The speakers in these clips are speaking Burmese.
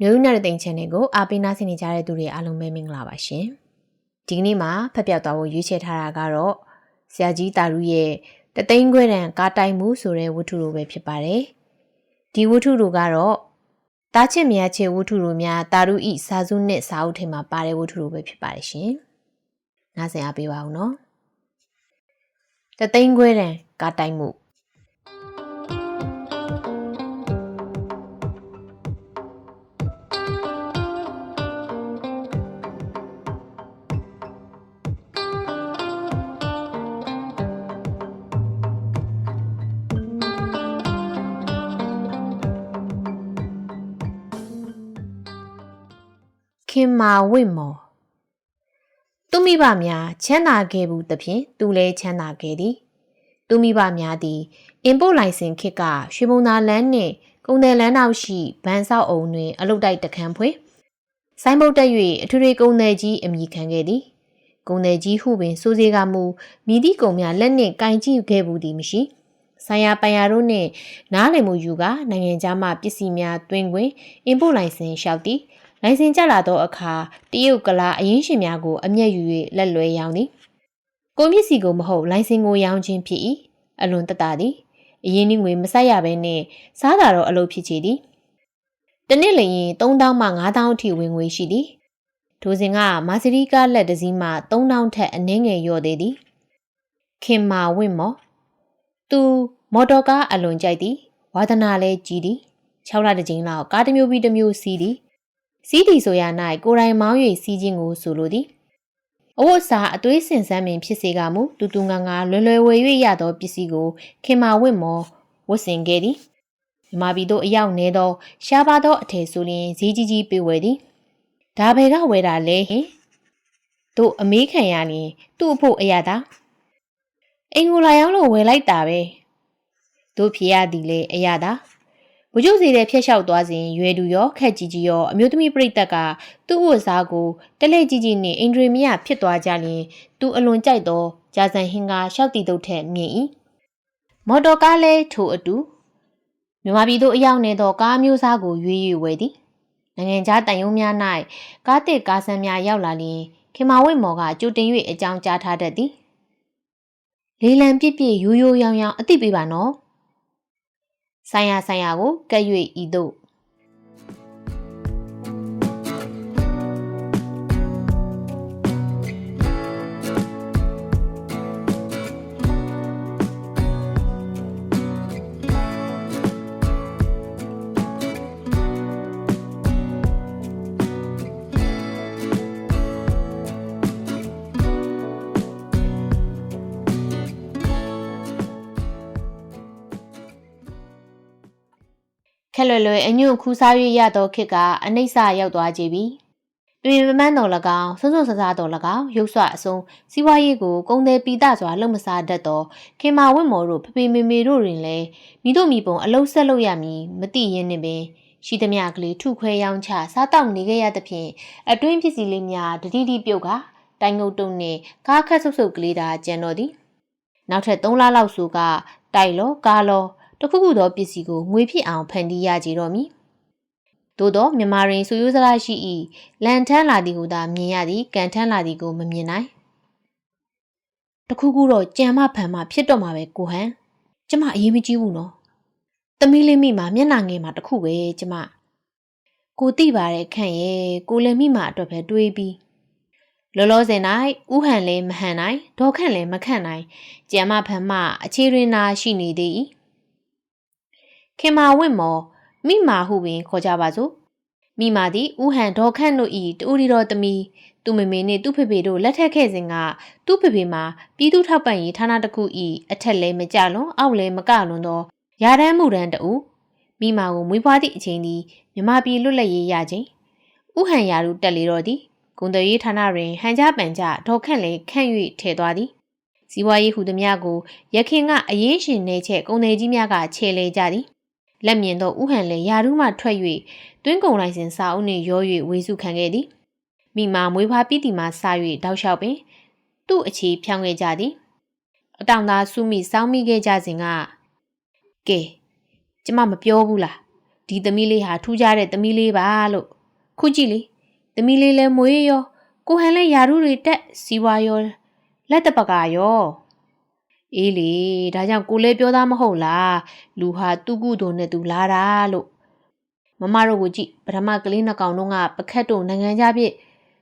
မျိုးနာတဲ့တင် channel ကိုအားပေးနားဆင်နေကြတဲ့သူတွေအားလုံးပဲမင်္ဂလာပါရှင်။ဒီကနေ့မှာဖက်ပြောက်သွားဖို့ရွေးချယ်ထားတာကတော့ဆရာကြီးတာရုရဲ့တသိန်းခွဲတန်ကားတိုင်မှုဆိုတဲ့ဝတ္ထုလိုပဲဖြစ်ပါတယ်။ဒီဝတ္ထုလိုကတော့တားချစ်မြတ်ချစ်ဝတ္ထုလိုများတာရုဤစာစုနဲ့စာအုပ်ထဲမှာပါတဲ့ဝတ္ထုလိုပဲဖြစ်ပါတယ်ရှင်။နားဆင်အားပေးပါဦးနော်။တသိန်းခွဲတန်ကားတိုင်မှု ခင်မာဝင့်မော်သူမိဘများချမ်းသာခဲ့ဘူးသဖြင့်သူလည်းချမ်းသာခဲ့သည်သူမိဘများသည်အင်ပို့လိုင်စင်ခစ်ကရွှေဘုံသာလန်းနှင့်ကုံတယ်လန်းနောက်ရှိဗန်ဆောက်အုံတွင်အလုတ်တိုက်တခန်းဖွေဆိုင်းဘုတ်တက်၍အထွေထွေကုံတယ်ကြီးအမိခံခဲ့သည်ကုံတယ်ကြီးဟုပင်စိုးစေကမူမိသည့်ကုံများလက်နှင့်ကင်ကြည့်ခဲ့ဘူးသည်မရှိဆိုင်ရာပိုင်ယာတို့နှင့်နားလည်မှုယူကနိုင်ငံခြားမှပစ္စည်းများတွင်တွင်အင်ပို့လိုင်စင်လျှောက်သည် လိုင်စင်ကျလာသောအခါတရုတ်ကလာအရင်ရှင်များကိုအမျက်ယူ၍လက်လွဲရောင်းသည်ကိုမျက်စီကိုမဟုတ်လိုင်စင်ကိုရောင်းခြင်းဖြစ်၏အလွန်တတသည်အရင်ငွေမဆက်ရဘဲနှင့်စားတာတော့အလုပ်ဖြစ်ချေသည်တနစ်လျင်3000မှ9000အထိဝင်ငွေရှိသည်ထိုစဉ်ကမာစရီကားလက်တစ်စီးမှ3000ထက်အနည်းငယ်လျော့သေးသည်ခင်မာဝင့်မော်သူမော်တော်ကားအလွန်ကြိုက်သည်ဝါသနာလည်းကြီးသည်6လတစ်ကြိမ်လောက်ကားတစ်မျိုးပြီးတစ်မျိုးစီးသည် စီးသည်ဆိုရ၌ကိုယ်တိုင်မောင်း၍စီးခြင်းကိုဆိုလိုသည်အဝတ်အစားအသွေးစင်စမ်းပင်ဖြစ်စေကမူတူတူငါငါလွယ်လွယ်ဝယ်၍ရသောပစ္စည်းကိုခင်မာဝင့်မော်ဝတ်ဆင်ခဲ့သည်မြမပြည်သို့အရောက်နေသော ရှားပါသောအထည်ဆိုလျင်ဈေးကြီးကြီးပေးဝယ်သည်ဒါဘယ်ကဝယ်တာလဲဟင်တို့အမေးခံရရင်သူ့အဖို့အရသာအင်္ဂိုလာရောက်လို့ဝယ်လိုက်တာပဲတို့ဖြေရသည်လေအရသာ ဗိုလ်ချုပ်စီတဲ့ဖျက်လျှောက်သွားစဉ်ရွယ်သူရောခက်ကြီးကြီးရောအမျိုးသမီးပြိတ္တကသူ့ဝတ်စားကိုတလဲကြီးကြီးနဲ့အင်ဒရီမယဖြစ်သွားကြရင်သူအလွန်ကြိုက်သောဂျာဆန်ဟင်ကရှောက်တီတုတ်ထက်မြင်၏မော်တော်ကားလဲထိုအတူမြမပြည်သို့အရောက်နေသောကားမျိုးစားကိုရွေးရွေးဝယ်သည်နိုင်ငံခြားတန်ယုံများ၌ကားတစ်ကားဆန်းများရောက်လာလျင်ခင်မာဝိတ်မော်ကကြိုတင်၍အကြောင်းကြားထားတတ်သည်လေးလံပြစ်ပြစ်ရိုးရိုးရောင်ရောင်အသိပေးပါနော် ဆိုင်ရာဆိုင်ရာကိုကပ်၍ဤသို့ ခက်လွယ်လွယ်အညွန့်ခူးစား၍ရသောခစ်ကအနှိမ့်စရောက်သွားကြပြီ။တွင်မမန်းတော်၎င်းဆွဆွဆဆတော်၎င်းရုပ်ဆွအစုံစီးပွားရေးကိုကုံသည်ပီတစွာလှုပ်မစားတတ်သောခင်မာဝင့်မော်တို့ဖဖေမေမေတို့တွင်လည်းမိတို့မိပုံအလုံးဆက်လုပ်ရမည်မသိရင်းနှင့်ပင်ရှိသမျှကလေးထုခွဲရောင်းချစားတောက်နေခဲ့ရသဖြင့်အတွင်းပစ္စည်းလေးများတတိတိပြုတ်ကတိုင်ငုတ်တုံနှင့်ကားခတ်ဆုပ်ဆုပ်ကလေးသာကျန်တော်သည်နောက်ထပ်3လလောက်ဆိုကတိုက်လောကားလော တခုခုသောပစ္စည်းကိုငွေဖြစ်အောင်ဖန်တီးရကြတော့မည်သို့သောမြမာရင်ဆူရိုးစရာရှိ၏လန်ထန်းလာသည်ကိုသာမြင်ရသည်ကန်ထန်းလာသည်ကိုမမြင်နိုင်တခုခုတော့ကြံမဖန်မဖြစ်တော့မှာပဲကိုဟန်ကျမအရေးမကြီးဘူးနော်သမီးလေးမိမှာမျက်နှာငယ်မှာတခုပဲကျမကိုတိပါတဲ့ခန့်ရဲ့ကိုလည်းမိမှာအတွက်ပဲတွေးပြီးလောလောဆယ်၌ဥဟန်လည်းမဟန်နိုင်ဒေါခန့်လည်းမခန့်နိုင်ကြံမဖန်မအခြေရင်းနာရှိနေသည် ခင်မာဝင့်မော်မိမာဟုပင်ခေါ်ကြပါစို့မိမာသည်ဥဟန်ဒေါ်ခန့်တို့၏တူရီတော်သမီးသူမမေနှင့်သူဖေဖေတို့လက်ထက်ခဲ့စဉ်ကသူ့ဖေဖေမှာပြည်သူထောက်ပံ့ရေးဌာနတစ်ခု၏အထက်လဲမကြလွန်အောက်လဲမကလွန်သောရာတန်းမှုရန်တူမိမာကိုမွေးဖွားသည့်အချိန်သည်မြမပြည်လွတ်လပ်ရေးရခြင်းဥဟန်ရာတို့တက်လေတော့သည်ဂုံတရေးဌာနတွင်ဟန်ကြပန်ကြဒေါ်ခန့်လဲခန့်၍ထဲသွားသည်ဇီဝရေးဟူသည်များကိုရခင်ကအရေးရှင်နေချက်ကုံတယ်ကြီးများကခြေလေကြသည် လက်မြင်သောဥဟန်လည်းယာရုမှထွက်၍တွင်းကုံလိုက်စဉ်စာအုပ်နှင့်ရော၍ဝေစုခံခဲ့သည်မိမာမွေးဖွားပြီးတီမှစ၍တောက်လျှောက်ပင် သူ့အခြေဖြောင်းခဲ့ကြသည်အတောင်သားစုမိစောင်းမိခဲ့ကြစဉ်ကကဲကျမမပြောဘူးလားဒီသမီးလေးဟာထူးခြားတဲ့သမီးလေးပါလို့ခုကြည့်လေသမီးလေးလည်းမွေးရောကိုဟန်လည်းယာရုတွေတက်စီဝါရောလက်တပကရော အေးလေဒါကြောင့်ကိုလည်းပြောသားမဟုတ်လားလူဟာသူ့ကုသိုလ်နဲ့သူလာတာလို့မမတို့ကိုကြည့်ပထမကလေးနှစ်ကောင်တော့ကပခတ်တို့နိုင်ငံခြားပြစ်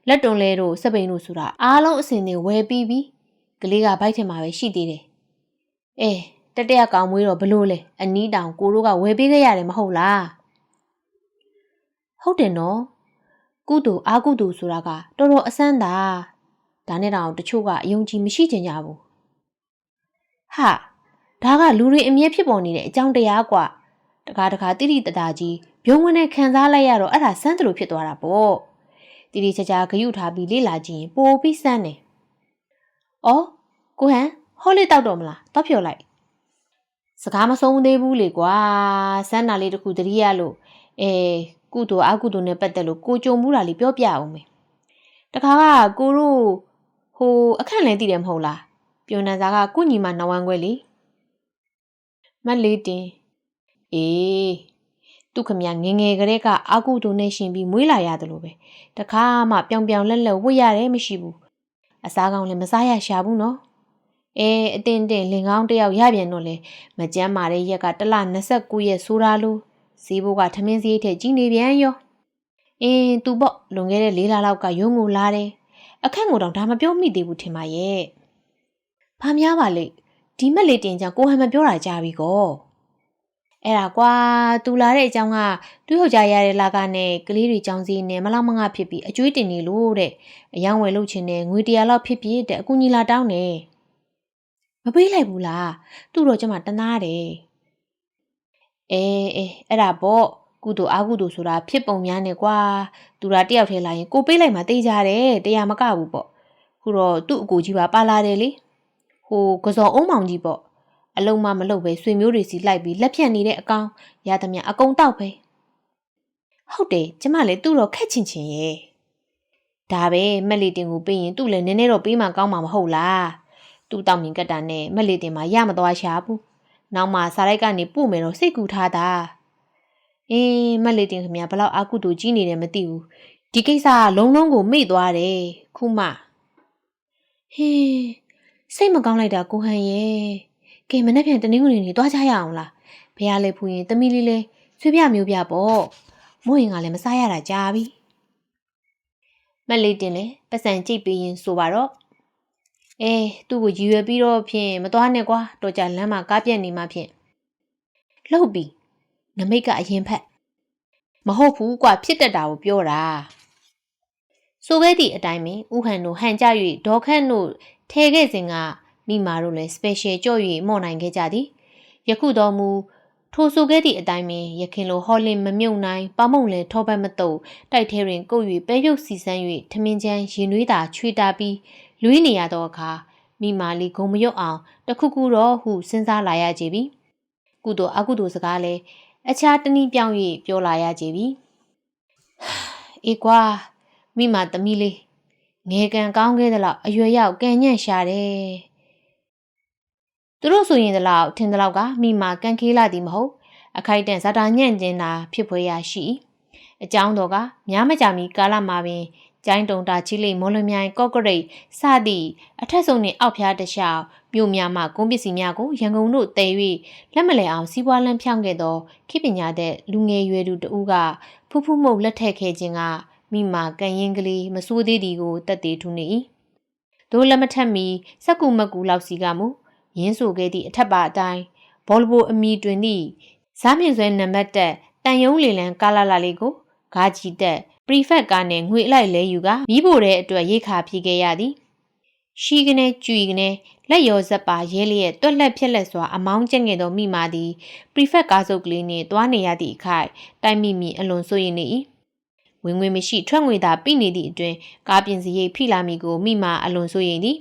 လက်တွန်လဲတို့စပိန်တို့ဆိုတာအားလုံးအစင်တွေဝဲပြီးပြီကလေးကဘိုက်ထင်မှာပဲရှိသေးတယ်အေးတတရကောင်မွေးတော့ဘလို့လဲအနီးတောင်ကိုတို့ကဝဲပေးခဲ့ရတယ်မဟုတ်လားဟုတ်တယ်နော်ကုသိုလ်အာကုသိုလ်ဆိုတာကတော်တော်အဆန်းတာဒါနဲ့တောင်တချို့ကအယုံကြည်မရှိကြကြဘူး ဟာဒါကလူတွေအမြဲဖြစ်ပေါ်နေတဲ့အကြောင်းတရားကွာတခါတခါတိတိတတကြီးဘုံဝင်နဲ့ခံစားလိုက်ရတော့အဲ့ဒါစမ်းသလိုဖြစ်သွားတာပေါ့တိတိချာချာဂရုထားပြီးလေ့လာကြည့်ရင်ပိုပြီးစမ်းတယ်။အော်ကိုဟန်ဟောလေးတောက်တော့မလားတောက်ဖြော်လိုက်စကားမဆုံးသေးဘူးလေကွာစမ်းနာလေးတခုတတိယလို့အဲကုသိုလ်အကုသိုလ်နဲ့ပတ်သက်လို့ကိုကြုံမှုတာလေးပြောပြအောင်မယ်တခါကကိုတို့ဟိုအခန့်လဲသိတယ်မဟုတ်လား ပြွန်နန်စာကကုညီမနဝမ်းခွဲလေ။မတ်လေးတင်အေးသူခမငငယ်ကလေးကအာကုတုနဲ့ရှင်ပြီးမွေးလာရတယ်လို့ပဲတခါမှပြောင်ပြောင်လက်လက်ဝတ်ရတယ်မရှိဘူးအစားကောင်းလည်းမစားရရှာဘူးနော်အဲအတင်းတင်းလင်ကောင်းတယောက်ရပြန်တော့လေမကြမ်းမာတဲ့ရက်ကတလ29ရက်ဆိုးတာလို့ဈေးဘိုးကထမင်းစည်းထက်ကြီးနေပြန်ရောအင်းသူပေါ့လွန်ခဲ့တဲ့၄လလောက်ကရုံးကိုလာတယ်အခန့်ကိုတော့ဒါမပြောမိသေးဘူးထင်ပါရဲ့ ဘာများပါလိဒီမက်လေးတင်ကြကိုဟန်မပြောတာကြားပြီကောအဲ့ဒါကွာသူလာတဲ့အကြောင်းကသူ့ယောက်ျားရတဲ့လာကနဲ့ကလေးတွေကြောင်းစီနဲ့မလောက်မငါဖြစ်ပြီးအကျွေးတင်နေလို့တဲ့အယောင်ဝယ်လုပ်ချင်တဲ့ငွေတရာလောက်ဖြစ်ဖြစ်တဲ့အကူညီလာတောင်းတယ်မပေးလိုက်ဘူးလားသူ့တော့ကျမတနာတယ်အေးအေးအဲ့ဒါပေါ့ကုသိုလ်အာကုသိုလ်ဆိုတာဖြစ်ပုံများနဲ့ကွာသူရာတယောက်ထဲလာရင်ကိုပေးလိုက်မှတေးကြတယ်တရားမကဘူးပေါ့ခုတော့သူ့အကူကြီးပါပါလာတယ်လေ ဟိုကစော်အုံးမောင်ကြီးပေါ့အလုံးမမလုပ်ပဲဆွေမျိုးတွေစီလိုက်ပြီးလက်ဖြတ်နေတဲ့အကောင်ရသမျှအကုံတောက်ပဲဟုတ်တယ်ကျမလည်းသူ့တော့ခက်ချင်ချင်ရဲ့ဒါပဲမက်လီတင်ကိုပေးရင်သူ့လည်းနည်းနည်းတော့ပေးမှကောင်းမှာမဟုတ်လားသူ့တောက်မြင်ကတ်တာနဲ့မက်လီတင်မှာရမသွားရှာဘူးနောက်မှစားလိုက်ကနေပို့မယ်တော့စိတ်ကူထားတာအေးမက်လီတင်ခင်ဗျာဘလောက်အာကုတူကြီးနေတယ်မသိဘူးဒီကိစ္စကလုံးလုံးကိုမေ့သွားတယ်ခုမှဟင်း စိတ်မကောင်းလိုက်တာကိုဟန်ရဲ့ကဲမနေ့ပြန်တနင်္ဂနွေနေ့သွားကြရအောင်လားဘယ်ရလဲဖူရင်တမီလေးလေးဆွေးပြမျိုးပြပေါ့မို့ရင်ကလည်းမစားရတာကြာပြီမက်လေးတင်လေပတ်စံကြိတ်ပြီးရင်ဆိုပါတော့အေးသူ့ကိုရည်ရွယ်ပြီးတော့ဖြင့်မသွားနဲ့ကွာတော်ကြလမ်းမှာကားပြက်နေမှဖြင့်လှုပ်ပြီးနမိတ်ကအရင်ဖက်မဟုတ်ဘူးကွာဖြစ်တတ်တာကိုပြောတာဆိုခဲ့သည့်အတိုင်းပင်ဥဟန်တို့ဟန်ကြ၍ဒေါ်ခန့်တို့ ထဲခဲ့စဉ်ကမိမာတို့လည်း special ကြော့၍မော့နိုင်ခဲ့ကြသည်ယခုတော်မူထိုဆိုခဲ့သည့်အတိုင်းပင်ရခင်လိုဟောလင်မမြုပ်နိုင်ပမုံလည်းထောပတ်မတုပ်တိုက်ထဲတွင်ကုတ်၍ပဲရုပ်စီဆန်း၍ထမင်းချမ်းရင်နွေးတာချွေတာပြီးလွေးနေရသောအခါမိမာလီဂုံမရွတ်အောင်တခုခုတော့ဟုစဉ်းစားလာရကြပြီကုသိုလ်အကုသိုလ်စကားလည်းအခြားတနည်းပြောင်း၍ပြောလာရကြပြီအေးကွာမိမာသမီးလေး ငယ်ကန်ကောင်းခဲ့သလောက်အရွယ်ရောက်ကံညံ့ရှာတယ်သူတို့ဆိုရင်တလောက်ထင်တလောက်ကမိမာကန်ခေးလာသည်မဟုတ်အခိုက်တန့်ဇာတာညံ့ကျင်တာဖြစ်ဖွယ်ရာရှိအကြောင်းတော်ကများမကြမီကာလမှာပင်ကျိုင်းတုံတာချီလိမော်လမြိုင်ကော့ကရိတ်စသည့်အထက်ဆုံးနှင့်အောက်ဖျားတခြားမြို့များမှကုန်းပစ္စည်းများကိုရန်ကုန်တို့တည်၍လက်မလဲအောင်စီးပွားလန်းဖြောင်းခဲ့သောခေပညာတဲ့လူငယ်ရွယ်သူတဦးကဖူးဖူးမှုတ်လက်ထက်ခဲ့ခြင်းက မိမာကန်ရင်ကလေးမစိုးသေးသည်ကိုတက်သေးထူနေ၏ဒိုးလက်မထက်မီစက်ကူမကူလောက်စီကမူရင်းဆိုခဲ့သည့်အထက်ပါအတိုင်းဘောလဘိုအမီတွင်သည့်ဇားမြင့်ဆွဲနံပါတ်တက်တန်ယုံလီလန်ကာလာလာလေးကိုဂါကြီးတက်ပရီဖက်ကားနဲ့ငွေအလိုက်လဲယူကမိဖို့တဲ့အတွက်ရိတ်ခါဖြေခဲ့ရသည်ရှိကနေကြွီကနေလက်ရောဇက်ပါရဲလျက်တွက်လက်ဖြစ်လက်စွာအမောင်းကျက်ငယ်သောမိမာသည်ပရီဖက်ကားစုပ်ကလေးနှင့်တွားနေရသည့်အခိုက်တိုင်မိမိအလွန်ဆိုရင်နေ၏ ဝင်ငွေမရှိထွက်ငွေသာပြိနေသည့်အတွင်ကားပြင်စရိတ်ဖိလာမီကိုမိမာအလွန်ဆိုရင်သည်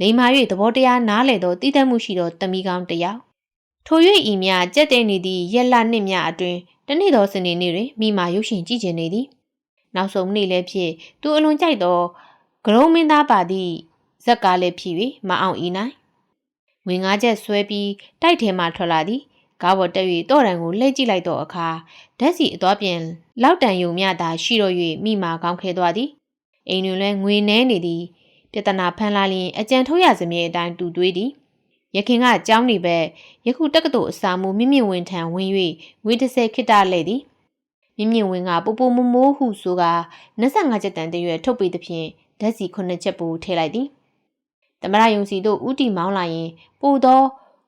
လိမ္မာ၍သဘောတရားနားလည်သောတည်တတ်မှုရှိသောတမိကောင်းတစ်ယောက်ထို၍ဤမြကြက်တဲ့နေသည့်ရက်လနှစ်မြအတွင်တနေ့သောစနေနေ့တွင်မိမာရုပ်ရှင်ကြည့်ကျင်နေသည်နောက်ဆုံးနေ့လည်းဖြစ်သူအလွန်ကြိုက်သောဂရုံးမင်းသားပါသည့်ဇက်ကားလည်းဖြစ်၍မအောင်ဤနိုင်ငွေငါးချက်ဆွဲပြီးတိုက်ထဲမှထွက်လာသည် ကားပေါ်တက်၍တော့တန်ကိုလှည့်ကြည့်လိုက်တော့အခါဓာတ်စီအသွားပြင်လောက်တန်ယုံမြတာရှိတော့၍မိမာကောင်းခဲသွားသည်အိမ်တွင်လည်းငွေနှဲနေသည်ပြဿနာဖန်လာလျင်အကြံထုတ်ရစမြဲအတိုင်းတူတွေးသည်ရခင်ကကြောင်းနေဘက်ယခုတက္ကသိုလ်အစာမှုမိမြင့်ဝင်ထံဝင်၍ငွေတစ်ဆယ်ခိတလဲသည်မြင့်မြင့်ဝင်ကပူပူမိုးမိုးဟုဆိုက25ချက်တန်တရွယ်ထုတ်ပေးသဖြင့်ဓာတ်စီ9ချက်ပူထည့်လိုက်သည်တမရယုံစီတို့ဥတီမောင်းလာရင်ပို့သော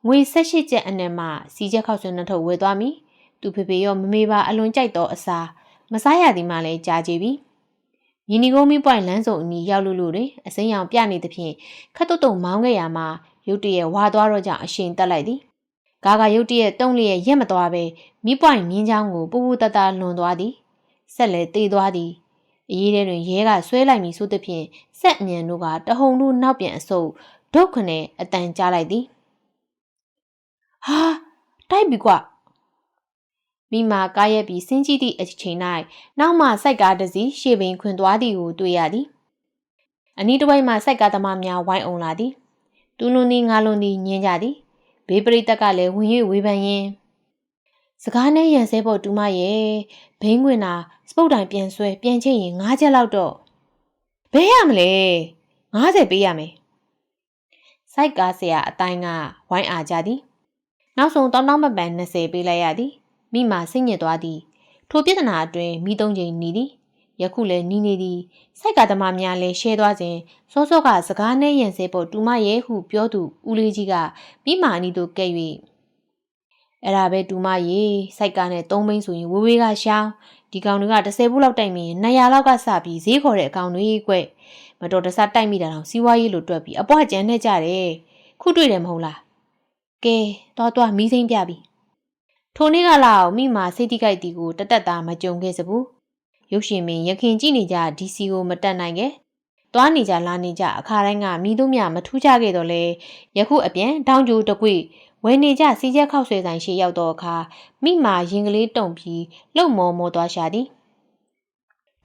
ငွေ18ကျပ်အနက်မှစီချက်ခောက်ဆွန်းနှထုတ်ဝယ်သွားမိသူဖေဖေရောမမေပါအလွန်ကြိုက်သောအစာမစားရသည်မှလည်းကြားကြပြီမြင်းနီကုန်းမီပွိုင်လမ်းစုံအနီးရောက်လို့လို့တွင်အစိမ်းရောင်ပြနေသဖြင့်ခတ်တုတ်တုံမောင်းခဲ့ရမှာရုတ်တရက်ဝါသွားတော့ကြောင့်အရှင်တက်လိုက်သည်ဂါဂါရုတ်တရက်တုံးလျက်ရက်မသွားပဲမိပွိုင်မြင်းချောင်းကိုပူပူတတလွန်သွားသည်ဆက်လဲတေးသွားသည်အရေးထဲတွင်ရဲကဆွဲလိုက်မည်ဆိုသဖြင့်ဆက်အမြန်တို့ကတဟုန်တို့နောက်ပြန်အဆုပ်ဒုက္ခနဲ့အတန်ကြားလိုက်သည် ဟာတိုက်ပြီကွမိမာကားရက်ပြီးစင်းကြည့်သည့်အချိန်၌နောက်မှစိုက်ကားတစ်စီးရှေ့ပင်ခွင်သွားသည်ကိုတွေ့ရသည်အနီးတစ်ဝိုက်မှစိုက်ကားသမားများဝိုင်းအောင်လာသည်တူလွန်သည်ငါလွန်သည်ညင်းကြသည်ဘေးပရိသတ်ကလည်းဝင်၍ဝေဖန်ရင်းစကားနဲ့ရန်ဆဲဖို့တူမရဲ့ဘိန်းဝင်တာစပုတ်တိုင်ပြန်ဆွဲပြန်ချိတ်ရင်၅ချက်လောက်တော့ဘဲရမလဲ90ပေးရမယ်စိုက်ကားဆရာအတိုင်းကဝိုင်းအားကြသည် နောက်ဆုံးတောင်းတောင်းမပန်20ပေးလိုက်ရသည်မိမာစိတ်ညစ်သွားသည်ထိုပြဿနာအတွင်းမိသုံးချိန်နီးသည်ယခုလည်းနီးနေသည်စိုက်ကသမားများလည်းရှဲသွားစဉ်စောစောကစကားနဲ့ရန်စေဖို့တူမရဲ့ဟုပြောသူဦးလေးကြီးကမိမာအနီတို့ကဲ့၍အဲ့ဒါပဲတူမရေစိုက်ကနဲ့သုံးဘိန်းဆိုရင်ဝေးဝေးကရှောင်းဒီကောင်တွေက30ဘူးလောက်တိုက်မိရင်200လောက်ကစပြီးဈေးခေါ်တဲ့အကောင်တွေကွမတော်တဆတိုက်မိတာတော့စီးပွားရေးလိုတွက်ပြီးအပွားကျန်နေကြတယ်ခုတွေ့တယ်မဟုတ်လား ကဲတော့တော့မီးစိမ့်ပြပြီထိုနေ့ကလာအောင်မိမာစိတ်တိကြိုက်တီကိုတတက်တာမကြုံခဲ့စဘူးရုပ်ရှင်မင်းရခင်ကြည့်နေကြဒီစီကိုမတက်နိုင်ခဲ့သွားနေကြလာနေကြအခါတိုင်းကမိတို့မြမထူးခြားခဲ့တော့လေယခုအပြန်တောင်းကြိုတကွေဝယ်နေကြစီချက်ခောက်ဆွဲဆိုင်ရှိရောက်တော့အခါမိမာရင်ကလေးတုံပြီးလှုပ်မောမောသွားရှာသည်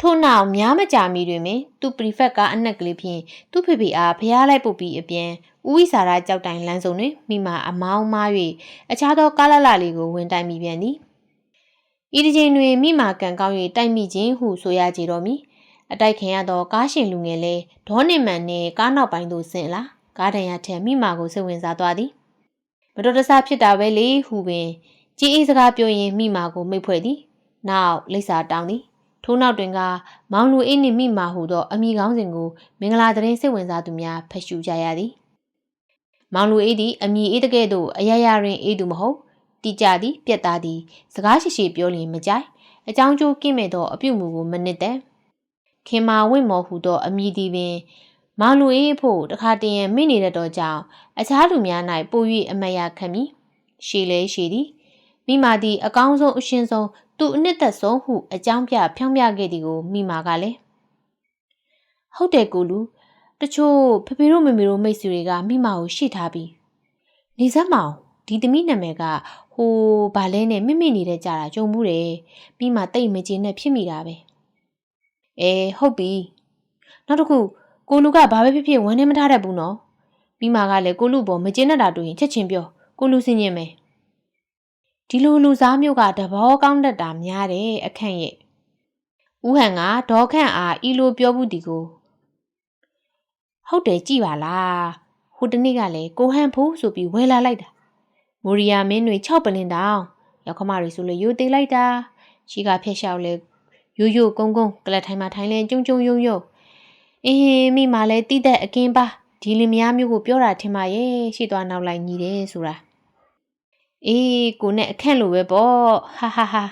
ထို့နောက်များမကြာမီတွင်ပင်သူပရီဖက်ကအနက်ကလေးဖြင့်သူ့ဖေဖေအားဖျားလိုက်ပုတ်ပြီးအပြင်ဦးဝိစာရကြောက်တိုင်လမ်းစုံတွင်မိမာအမောင်းမား၍အခြားသောကားလလလေးကိုဝင်တိုင်မိပြန်သည်ဤတစ်ချိန်တွင်မိမာကန်ကောင်း၍တိုက်မိခြင်းဟုဆိုရကြတော့မီအတိုက်ခင်ရသောကားရှင်လူငယ်လဲဒေါနစ်မန်နှင့်ကားနောက်ပိုင်းသို့ဆင်းလာကားတန်ရထက်မိမာကိုစိတ်ဝင်စားသွားသည်မတော်တဆဖြစ်တာပဲလေဟုပင်ကြည်အေးစကားပြောရင်မိမာကိုမိတ်ဖွဲ့သည် နောက်လိပ်စာတောင်းသည် ထို့နောက်တွင်ကမောင်လူအေးနှင့်မိမာဟုသောအမိကောင်းစဉ်ကိုမင်္ဂလာသတင်းစိတ်ဝင်စားသူများဖတ်ရှုကြရသည်မောင်လူအေးသည်အမိအေးတကဲ့သို့အရရရင်အေးသူမဟုတ်တိကြသည်ပြက်သားသည်စကားရှိရှိပြောလျင်မကြိုက်အကြောင်းကျိုးကင်းမဲ့သောအပြုမူကိုမနစ်တဲ့ခင်မာဝင့်မော်ဟုသောအမိသည်ပင်မောင်လူအေးဖို့တခါတည်းရမိနေတတ်သောကြောင့်အခြားလူများ၌ပို၍အမရခံမည်ရှည်လဲရှည်သည်မိမာသည်အကောင်းဆုံးအရှင်ဆုံး သူအနှစ်သက်ဆုံးဟုအကြောင်းပြဖြောင်းပြခဲ့သည်ကိုမိမာကလည်းဟုတ်တယ်ကိုလူတချို့ဖဖေတို့မမေတို့မိတ်ဆွေတွေကမိမာကိုရှေ့ထားပြီးနေစမ်းမောင်ဒီသမီးနာမည်ကဟိုဗာလဲနဲ့မိမိနေတဲ့ကြတာကြုံမှုတယ်ပြီးမှတိတ်မကျင်းနဲ့ဖြစ်မိတာပဲအဲဟုတ်ပြီနောက်တစ်ခုကိုလူကဘာပဲဖြစ်ဖြစ်ဝမ်းနေမထားတတ်ဘူးနော်ပြီးမှကလည်းကိုလူပေါ်မကျင်းတတ်တာတွေ့ရင်ချက်ချင်းပြောကိုလူစင်ရင်မယ် ဒီလိုလူစားမျိုးကတဘောကောင်းတတ်တာများတယ်အခန့်ရဲ့ဦးဟန်ကဒေါ်ခန့်အားဤလိုပြောမှုဒီကိုဟုတ်တယ်ကြည်ပါလားဟိုတနေ့ကလည်းကိုဟန်ဖိုးဆိုပြီးဝဲလာလိုက်တာမိုရီယာမင်းတွေ6ပလင်တောင်ရောက်ခမတွေဆိုလို့ယူသေးလိုက်တာရှိကဖျက်လျှောက်လဲရိုးရိုးကုန်းကုန်းကလတ်ထိုင်မှာထိုင်လဲကျုံကျုံယုံယုံအေးမိမလဲတိတဲ့အကင်းပါဒီလင်မယားမျိုးကိုပြောတာထင်ပါရဲ့ရှိသွားနောက်လိုက်ညီတယ်ဆိုတာ အေးကိုနဲ့အခန့်လိုပဲပေါ့ဟာဟာဟာ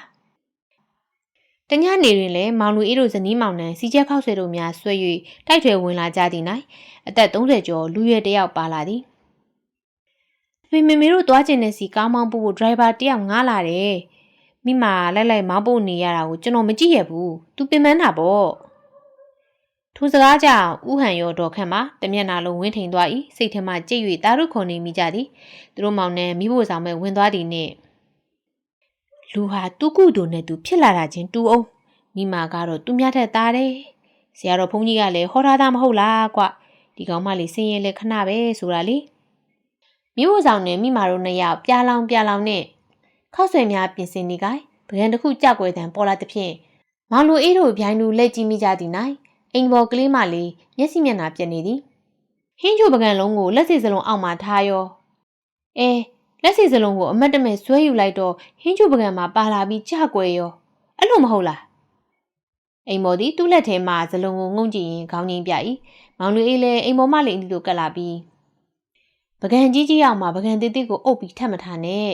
တညနေတွင်လည်းမောင်လူအေးတို့ဇနီးမောင်နှံစီချက်ခောက်ဆွဲတို့များဆွဲ၍တိုက်ထွယ်ဝင်လာကြသည်၌အသက်30ကျော်လူရွယ်တယောက်ပါလာသည်ဖေမေမေတို့သွားကျင်တဲ့စီကားမောင်းဖို့ဒရိုင်ဘာတယောက်ငားလာတယ်မိမလိုက်လိုက်မောင်းဖို့နေရတာကိုကျွန်တော်မကြည့်ရဘူးသူပင်ပန်းတာပေါ့ ထိုစကားကြောင့်ဥဟန်ရောဒေါ်ခန့်မှာတမျက်နာလုံးဝင်းထိန်သွား၏စိတ်ထဲမှကြိတ်၍တာရုခုန်နေမိကြသည်သူတို့မောင်နှံမိဖို့ဆောင်မဲ့ဝင်သွားသည်နှင့်လူဟာသူ့ကုသိုလ်နဲ့သူဖြစ်လာတာချင်းတူအောင်မိမာကတော့သူများထက်သားတယ်ဆရာတော်ဘုန်းကြီးကလည်းဟောထားတာမဟုတ်လားကွဒီကောင်မလေးစင်ရင်လည်းခဏပဲဆိုတာလေမိဖို့ဆောင်နဲ့မိမာတို့နှစ်ယောက်ပြာလောင်ပြာလောင်နဲ့ခောက်ဆွဲများပြင်ဆင်နေကြပကံတစ်ခုကြောက်ွယ်တံပေါ်လာသဖြင့်မောင်လူအေးတို့ဗျိုင်းလူလက်ကြည့်မိကြသည်၌ အိမ်ပေါ်ကလေးမလေးမျက်စိမျက်နှာပြက်နေသည်ဟင်းချိုပကံလုံးကိုလက်စီစလုံးအောက်မှာထားရောအဲလက်စီစလုံးကိုအမတ်တမဲ့ဆွဲယူလိုက်တော့ဟင်းချိုပကံမှာပါလာပြီးကြကွယ်ရောအဲ့လိုမဟုတ်လားအိမ်ပေါ်သည်သူ့လက်ထဲမှာဇလုံးကိုငုံကြည့်ရင်ခေါင်းငင်းပြ၏မောင်လူအေးလည်းအိမ်ပေါ်မှလည်းအင်းဒီလိုကတ်လာပြီးပကံကြီးကြီးအောင်မှာပကံသေးသေးကိုအုပ်ပြီးထပ်မထားနဲ့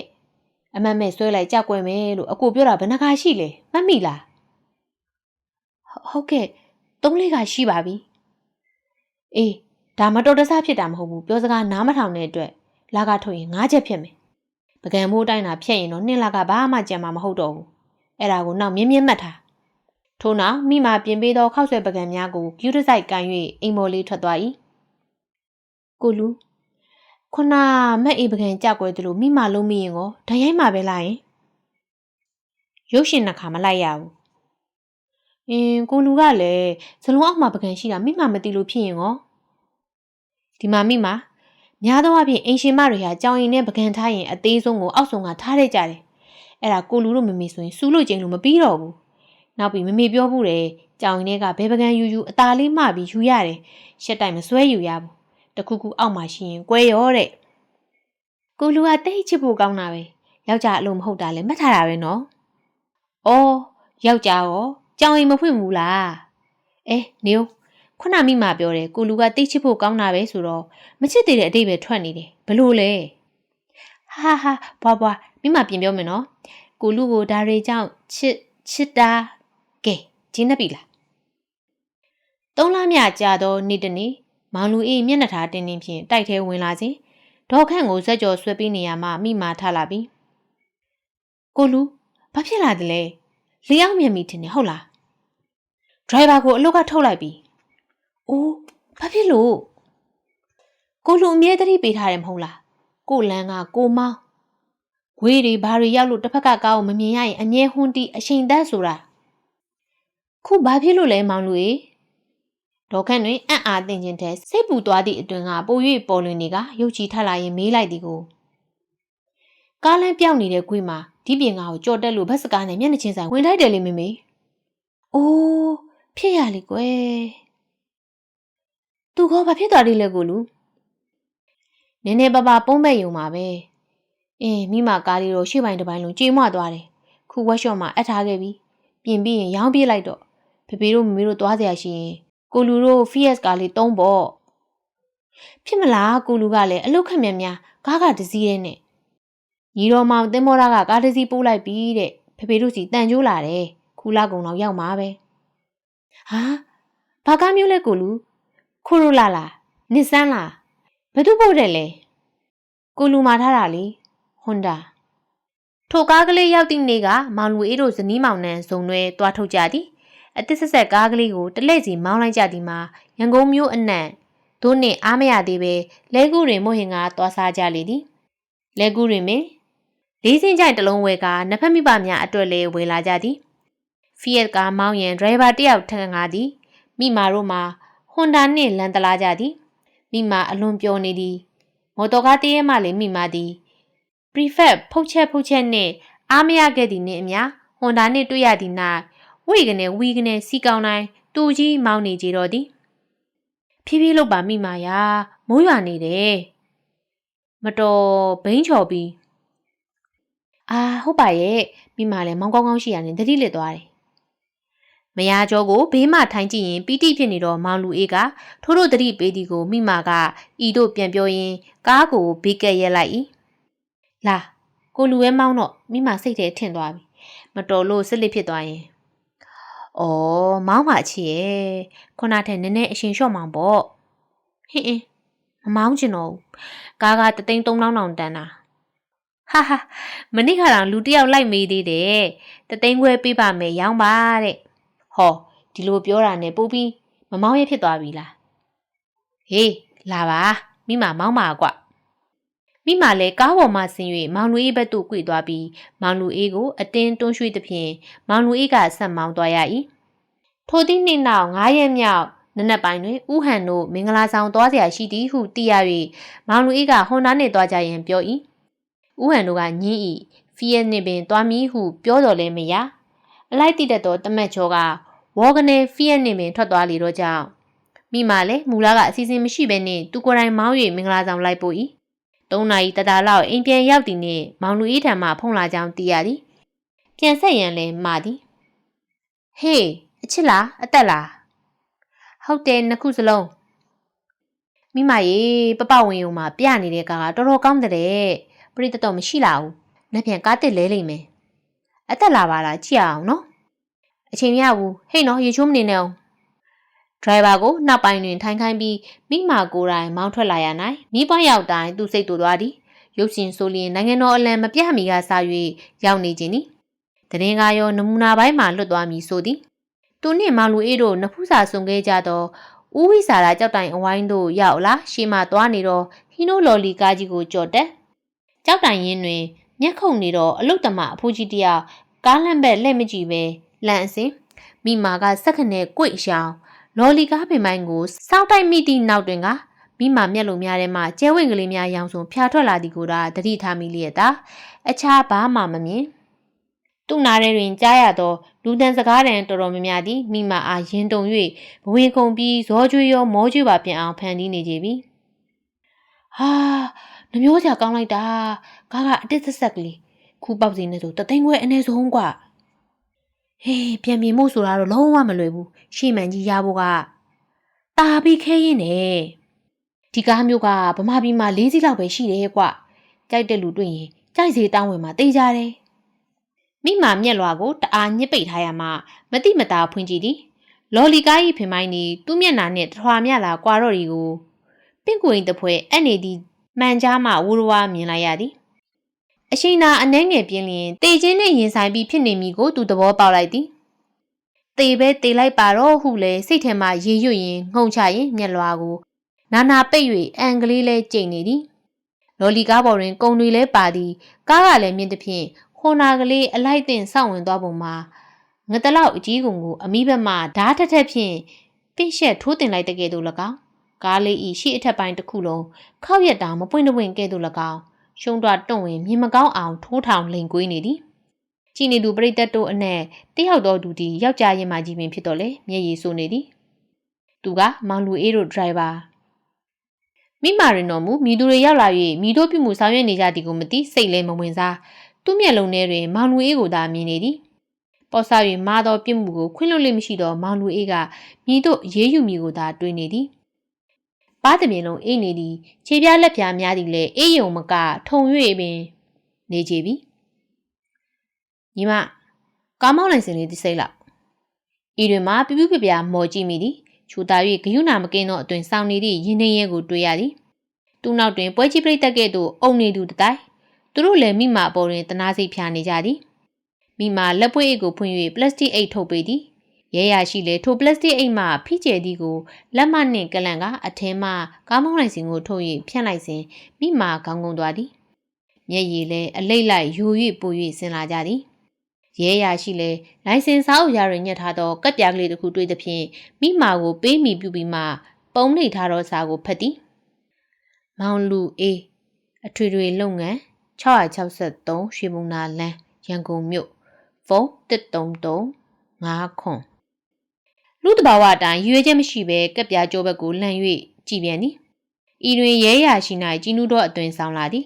အမတ်မဲ့ဆွဲလိုက်ကြကွယ်မယ်လို့အကိုပြောတာဘယ်နှခါရှိလဲမှတ်မိလားဟုတ်ကဲ့ သုံးလေးခါရှိပါပြီအေးဒါမတော်တဆဖြစ်တာမဟုတ်ဘူးပြောစကားနားမထောင်တဲ့အတွက်လာကထုတ်ရင်ငါးချက်ဖြစ်မယ်ပကံမိုးတိုင်းတာဖြတ်ရင်တော့နှစ်လကဘာမှကြံမှာမဟုတ်တော့ဘူးအဲ့ဒါကိုနောက်မြင်းမြင်းမှတ်ထားထို့နောက်မိမာပြင်ပေးသောခောက်ဆွဲပကံများကိုကျူးတစိုက်ကန်၍အိမ်မော်လေးထွက်သွား၏ကိုလူခုနမက်အေးပကံကြောက်ွယ်သလိုမိမာလုံးမိရင်ကိုဓာတ်ရိုက်မှာပဲလာရင်ရုပ်ရှင်နှစ်ခါမလိုက်ရဘူး အင်းကိုလူကလည်းဇလုံးအောက်မှာပကံရှိတာမိမာမသိလို့ဖြစ်ရင်ကိုဒီမှာမိမာများသောအားဖြင့်အင်ရှင်မတွေဟာကြောင်ရင်နဲ့ပကံထားရင်အသေးဆုံးကိုအောက်ဆုံးကထားရကြတယ်အဲ့ဒါကိုလူတို့မမေဆိုရင်စူးလို့ကျင်းလို့မပြီးတော့ဘူးနောက်ပြီးမမေပြောဘူးတယ်ကြောင်ရင်တွေကဘဲပကံယူယူအตาလေးမှပြီးယူရတယ်ရှက်တိုင်မစွဲယူရဘူးတခုခုအောက်မှာရှိရင်ကွဲရောတဲ့ကိုလူကတိတ်ချစ်ဖို့ကောင်းတာပဲယောက်ျားအလိုမဟုတ်တာလည်းမှတ်ထားတာပဲနော်။အော်ယောက်ျားရော ကြောင်ရင်မဖွင့်ဘူးလား။အဲနေဦးခုနမိမပြောတယ်ကိုလူကတိတ်ချစ်ဖို့ကောင်းတာပဲဆိုတော့မချစ်သေးတဲ့အတိတ်ပဲထွက်နေတယ်ဘလို့လဲ။ဟာဟာဘွားဘွားမိမပြင်ပြောမယ်နော်။ကိုလူကိုဒါတွေကြောင့်ချစ်ချစ်တာကဲဂျင်းနေပြီလား။သုံးလမြကြာတော့နေ့တနေ့မောင်လူအေးမျက်နှာထားတင်းတင်းဖြင့်တိုက်ထဲဝင်လာစဉ်ဒေါ်ခန့်ကိုဇက်ကြော်ဆွဲပြီးနေရမှမိမာထလာပြီကိုလူဘာဖြစ်လာတယ်လဲ လျှောက်မြင်မိတင်နေဟုတ်လားဒရိုင်ဘာကိုအလုတ်ကထုတ်လိုက်ပြီအိုးဘာဖြစ်လို့ကိုလူအမြဲတမ်းပေးထားတယ်မဟုတ်လားကိုလန်းကကိုမောင်းဝေးတွေဘာတွေရောက်လို့တစ်ဖက်ကကားကိုမမြင်ရရင်အမြဲဟွန်းတီးအချိန်သက်ဆိုတာခုဘာဖြစ်လို့လဲမောင်လူကြီးဒေါခန့်တွင်အံ့အားသင့်ခြင်းတဲ့စိတ်ပူသွားသည့်အတွင်ကပို၍ပေါ်လွင်နေကရုပ်ချီထလာရင်မေးလိုက်သည်ကိုကားလမ်းပြောင်းနေတဲ့ခွေးမှာ ဒီပြင်ကားကိုကြော်တက်လို့ဘတ်စကားနဲ့မျက်နှာချင်းဆိုင်ဝင်ထိုက်တယ်လေမေမေ။အိုးဖြစ်ရလေကွယ်။သူကဘာဖြစ်သွားတယ်လဲကိုလူ။နည်းနည်းပါးပါပုံးမဲ့ယုံပါပဲ။အင်းမိမကားလေးတော့ရှေ့ပိုင်းတစ်ပိုင်းလုံးကြေမွသွားတယ်။ခုဝက်ရှော့မှာအပ်ထားခဲ့ပြီ။ပြင်ပြီးရင်ရောင်းပြေးလိုက်တော့ဖေဖေတို့မမေတို့သွားเสียရှိရင်ကိုလူတို့ Fiat ကားလေးသုံးပေါ့ဖြစ်မလားကိုလူကလည်းအလုတ်ခက်မြများကားကတစည်းရဲနဲ့ ညီတော်မောင်တင်မောရာကကားတစည်းပိုးလိုက်ပြီတဲ့ဖေဖေတို့စီတန်ကျိုးလာတယ်ခူလာကုံတော့ရောက်မှာပဲဟာဘာကားမျိုးလဲကိုလူခိုရိုလာလားနစ်ဆန်းလားဘယ်သူပို့တယ်လဲကိုလူမာထားတာလေဟွန်ဒါထိုကားကလေးရောက်သည့်နေ့ကမောင်လူအေးတို့ဇနီးမောင်နှံဇုံတွဲတွားထုတ်ကြသည်အသစ်ဆက်ဆက်ကားကလေးကိုတလဲ့စီမောင်းလိုက်ကြသည်မှာရန်ကုန်မြို့အနှံ့ဒို့နှင့်အားမရသေးပဲလဲကူတွင်မို့ဟင်ကသွားစားကြလေသည်လဲကူတွင်ပင် လေးစင်းကြိုင်တလုံးဝဲကနှစ်ဖက်မိဘများအတွက်လည်းဝယ်လာကြသည်ဖီယက်ကားမောင်းရင်ဒရိုင်ဘာတယောက်ထန်ကားသည်မိမာတို့မှာဟွန်ဒါနှင့်လန်တလာကြသည်မိမာအလွန်ပျော်နေသည်မော်တော်ကားတည်းမှလည်းမိမာသည်ပရီဖက်ဖုတ်ချက်ဖုတ်ချက်နှင့်အားမရခဲ့သည်နှင့်အမျှဟွန်ဒါနှင့်တွေ့ရသည်၌ဝိကနေဝီကနေစီကောင်းတိုင်းတူကြီးမောင်းနေကြတော့သည်ဖြည်းဖြည်းလုပ်ပါမိမာယာမိုးရွာနေတယ်မတော်ဘိန်းချော်ပြီး အာဟုတ်ပါရဲ့မိမာလည်းမောင်းကောင်းကောင်းရှိရတယ်တတိလစ်သွားတယ်မယားကျော်ကိုဘေးမှထိုင်ကြည့်ရင်ပီတိဖြစ်နေတော့မောင်လူအေးကထိုးထိုးတတိပေးသည်ကိုမိမာကဤတို့ပြန်ပြောရင်းကားကိုဘေးကက်ရက်လိုက်၏လာကိုလူဝဲမောင်းတော့မိမာစိတ်ထဲထင်သွားပြီမတော်လို့စစ်လစ်ဖြစ်သွားရင်။အော်မောင်းပါချီရဲ့။ခုနထက်နည်းနည်းအရှင်လျှော့မောင်းပေါ့။ဟင်းအင်းမမောင်းချင်တော့ဘူး။ကားကတသိန်း3000တောင်တန်တာ။ ဟာဟာမနေ့ကတော့လူတယောက်လိုက်မေးသေးတယ်။တသိန်းခွဲပေးပါမယ်ရောင်းပါတဲ့။ဟောဒီလိုပြောတာနဲ့ပို့ပြီးမမောင်းရဖြစ်သွားပြီလား။ဟေးလာပါမိမမောင်းပါကွ။မိမလည်းကားပေါ်မှဆင်း၍မောင်လူအေးဘက်သို့ကွေသွားပြီးမောင်လူအေးကိုအတင်းတွန်းရွှေ့သဖြင့်မောင်လူအေးကဆက်မောင်းသွားရ၏ထိုသည့်နေ့နောက်9ရက်မြောက်နနက်ပိုင်းတွင်ဥဟန်တို့မင်္ဂလာဆောင်သွားเสียရှိသည်ဟုသိရ၍မောင်လူအေးကဟွန်ဒါနှင့်သွားကြရန်ပြော၏ ဥဟန်တို့ကညင်း၏ဖီးရဲ့နေပင်သွားမည်ဟုပြောတော်လဲမရအလိုက်တိတတ်သောတမတ်ချောကဝေါကနေဖီးရဲ့နေပင်ထွက်သွားလေတော့ကြောင့်မိမလည်းမူလာကအစီအစဉ်မရှိဘဲနဲ့သူကိုယ်တိုင်မောင်း၍မင်္ဂလာဆောင်လိုက်ပို့၏သုံးနာရီတတလောက်အိမ်ပြန်ရောက်သည်နှင့်မောင်လူအေးထံမှဖုန်းလာကြောင်းသိရသည်ပြန်ဆက်ရန်လဲမာသည်ဟေးအချစ်လားအသက်လားဟုတ်တယ်နှစ်ခုစလုံးမိမရေပပဝင်ုံမှာပြနေတဲ့ကာကတော်တော်ကောင်းတဲ့ ပြိတတော်မရှိလာဘူးနှစ်ပြန်ကားတက်လဲလိမ့်မယ်အသက်လာပါလားကြည့်အောင်နော်အချိန်မရဘူးဟေ့နော်ရေချိုးမနေနဲ့အောင်ဒရိုင်ဘာကိုနောက်ပိုင်းတွင်ထိုင်ခိုင်းပြီးမိမာကိုယ်တိုင်မောင်းထွက်လာရနိုင်မိဘရောက်တိုင်းသူစိတ်တူသွားသည်ရုပ်ရှင်ဆိုလျင်နိုင်ငံတော်အလံမပြမီကစား၍ရောက်နေခြင်းသည်တရင်ကရောနမူနာပိုင်းမှာလွတ်သွားမည်ဆိုသည်သူနှင့်မောင်လူအေးတို့နဖူးစာဆုံခဲ့ကြသောဦးဝိစာရာကြောက်တိုင်အဝိုင်းတို့ရောက်လာရှေ့မှသွားနေတော့ဟီနိုလော်လီကားကြီးကိုကြော်တက် ကြောက်တိုင်ရင်းတွင်မျက်ခုံနေတော့အလုတ်တမအဖိုးကြီးတယောက်ကားလန့်ဘက်လက်မကြည့်ပဲလန့်အစင်မိမာကစက်ခနဲ့ကို့ရှောင်းလော်လီကားပင်ပိုင်းကိုစောက်တိုက်မိသည့်နောက်တွင်ကမိမာမျက်လုံးများထဲမှကျဲဝင့်ကလေးများရောင်စုံဖျားထွက်လာသည်ကိုသာတတိထားမိလျက်သာအခြားဘာမှမမြင်သူ့နားထဲတွင်ကြားရသောလူတန်စကားတန်တော်တော်များများသည်မိမာအားရင်တုံ၍ဘဝင်ခုန်ပြီးဇောကျွေးရောမောကျွေးပါပြင်အောင်ဖန်တီးနေကြပြီဟာ နှမျိုးစရာကောင်းလိုက်တာကားကအတစ်သက်ဆက်ကလေးခုပေါက်စီနေဆိုတသိန်းခွဲအနည်းဆုံးกว่าဟေးပြန်ပြေမို့ဆိုတာတော့လုံးဝမလွယ်ဘူးရှေ့မှန်ကြီးရဖို့ကတာပြီးခဲရင်နေဒီကားမျိုးကဗမာပြည်မှာ၄စီးလောက်ပဲရှိတယ်ကွကြိုက်တဲ့လူတွေ့ရင်ကြိုက်စေတောင်းဝင်မှာတေးကြတယ်မိမာမျက်လွာကိုတအားညစ်ပိတ်ထားရမှမတိမတာဖွင့်ကြည့်သည်လော်လီကားကြီးဖင်မိုင်းနီသူ့မျက်နှာနဲ့ထွာမြလာကွာတော့ဒီကိုပင့်ကွင်တပွဲအဲ့နေသည် မှန်ကြားမှဝူရဝါမြင်လိုက်ရသည်အရှိန်နာအနှဲငယ်ပြင်းလျင်တေချင်းနဲ့ရင်ဆိုင်ပြီးဖြစ်နေမိကိုသူသဘောပေါက်လိုက်သည်တေပဲတေလိုက်ပါတော့ဟုလဲစိတ်ထဲမှာရေရွတ်ရင်ငုံချရင်မျက်လွာကိုနာနာပိတ်၍အန်ကလေးလဲကြိတ်နေသည်လော်လီကားပေါ်တွင်ကုံတွေလဲပါသည်ကားကလည်းမြင့်သဖြင့်ဟွန်နာကလေးအလိုက်တင်စောင့်ဝင်သွားပုံမှာငတလောက်အကြီးကုန်ကိုအမိဘက်မှဓာတ်ထက်ထက်ဖြင့်ပင့်ရှက်ထိုးတင်လိုက်တဲ့ကဲ့သို့၎င်း ကားလေးဤရှေ့အထက်ပိုင်းတစ်ခုလုံးခောက်ရက်တောင်မပွင့်တပွင့်ကဲ့သို့၎င်းရှုံးတော့တွန့်ဝင်မြင်မကောင်းအောင်ထိုးထောင်လိန်ကွေးနေသည်ကြည်နေသူပရိသတ်တို့အနက်တယောက်တော်သူသည်ယောက်ျားရင်မကြီးပင်ဖြစ်တော်လေမျက်ရည်ဆိုနေသည်သူကမောင်လူအေးတို့ဒရိုင်ဘာမိမာရင်တော်မူမိသူတွေရောက်လာ၍မိတို့ပြုမှုဆောင်ရွက်နေကြသည်ကိုမသိစိတ်လဲမဝင်စားသူ့မျက်လုံးထဲတွင်မောင်လူအေးကိုသာမြင်နေသည်ပေါ်စား၍မာသောပြစ်မှုကိုခွင့်လွှတ်လိမ့်မရှိသောမောင်လူအေးကမိတို့ရေးယူမိကိုသာတွေးနေသည် ပါးတမြင်လုံးအေးနေသည်ခြေပြားလက်ပြားများသည်လည်းအေးယုံမကထုံ၍ပင်နေကြပြီညီမကားမောင်းလိုက်စင်လေးသိစိတ်လောက်ဤတွင်မှပြပြပြပြမော်ကြည့်မိသည်ချူတာ၍ဂယုနာမကင်းသောအတွင်ဆောင်နေသည့်ရင်းနှင်းရဲကိုတွေ့ရသည်သူ့နောက်တွင်ပွဲကြီးပြိတ္တကဲ့သို့အုံနေသူတတိုင်းသူတို့လည်းမိမအပေါ်တွင်တနာစိတ်ဖြာနေကြသည်မိမလက်ပွေးအိတ်ကိုဖွင့်၍ပလတ်စတစ်အိတ်ထုတ်ပေးသည် ရဲရရှိလေထိုပလတ်စတစ်အိတ်မှဖိကျဲသည်ကိုလက်မနှင့်ကလန်ကအထင်းမှကားမောင်းလိုက်စဉ်ကိုထုတ်၍ဖြန့်လိုက်စဉ်မိမာခေါင်းငုံသွားသည်မျက်ရည်လည်းအလိတ်လိုက်ယူ၍ပူ၍ဆင်းလာကြသည်ရဲရရှိလေလိုင်စင်စာအုပ်ရရင်ညှက်ထားသောကပ်ပြားကလေးတစ်ခုတွေ့သဖြင့်မိမာကိုပေးမိပြုပြီးမှပုံနှိပ်ထားသောစာကိုဖတ်သည်မောင်လူအေးအထွေထွေလုပ်ငန်း663ရွှေဘုံနာလန်းရန်ကုန်မြို့ဖုန်း133 5ခွန် လူတဘာဝအတိုင်းရွေးချက်မရှိဘဲကက်ပြားကြောဘက်ကိုလှန်၍ကြည်ပြန်သည်ဤတွင်ရဲရရှိ၌ကြီးနူးတော့အသွင်ဆောင်လာသည်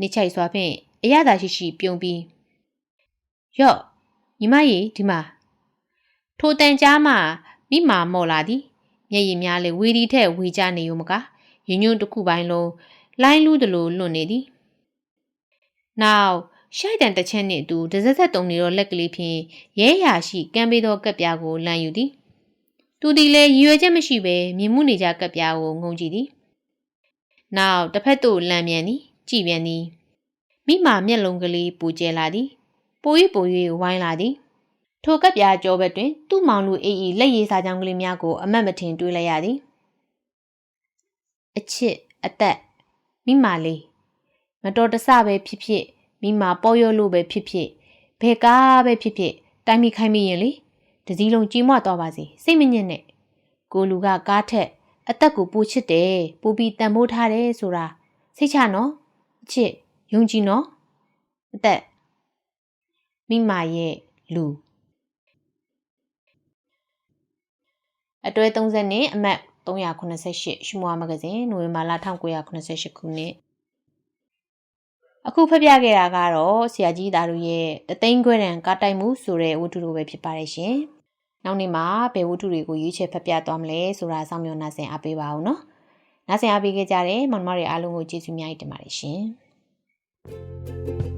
နေချိုက်စွာဖြင့်အရသာရှိရှိပြုံးပြီးရော့ညီမကြီးဒီမှာထိုတန်ကြားမှမိမာမော်လာသည်မျက်ရည်များလေဝီဒီထက်ဝေကြနေ ው မကရင်ညွန့်တစ်ခုပိုင်းလုံးလိုင်းလူးသလိုလွတ်နေသည်နောက်ရှိုက်တန်တစ်ချက်နှင့်အတူဒဇက်ဆက်တုံနေသောလက်ကလေးဖြင့်ရဲရာရှိကမ်းပေးသောကပ်ပြားကိုလမ်းယူသည် သူသည်လည်းရည်ရွယ်ချက်မရှိဘဲမြင်မှုနေကြကပ်ပြားကိုငုံကြည့်သည်နောက်တစ်ဖက်သို့လမ်းမြန်သည်ကြည်ပြန်သည်မိမာမျက်လုံးကလေးပူကျဲလာသည်ပို၍ပို၍ဝိုင်းလာသည်ထိုကပ်ပြားကြောဘက်တွင်သူ့မောင်လူအေးဤလက်ရည်စာကြောင်းကလေးများကိုအမတ်မထင်တွေးလိုက်ရသည်အချစ်အသက်မိမာလေးမတော်တဆပဲဖြစ်ဖြစ်မိမာပေါ်ရောလို့ပဲဖြစ်ဖြစ်ဘယ်ကားပဲဖြစ်ဖြစ်တိုင်းမိခိုင်းမိရင်လေ တစည်းလုံးကြီးမွသွားပါစေစိတ်မညစ်နဲ့ကိုလူကကားထက်အသက်ကိုပူချစ်တယ်ပူပြီးတန်ဖိုးထားတယ်ဆိုတာစိတ်ချနော်အချစ်ယုံကြည်နော်အသက်မိမာရဲ့လူအတွဲ30နှစ်အမှတ်388ရှုမွားမဂဇင်းနိုဝင်ဘာလ1988ခုနှစ် အခုဖတ်ပြခဲ့တာကတော့ဆရာကြီးသားတို့ရဲ့တသိန်းခွဲတန်ကားတိုက်မှုဆိုတဲ့ဝတ္ထုလိုပဲဖြစ်ပါတယ်ရှင်။နောက်နေ့မှာဘယ်ဝတ္ထုတွေကိုရွေးချယ်ဖတ်ပြသွားမလဲဆိုတာစောင့်မျှော်နှားဆင်အားပေးပါဦးနော်။နှားဆင်အားပေးခဲ့ကြတဲ့မောင်မတွေအားလုံးကိုကျေးဇူးများတင်ပါတယ်ရှင်။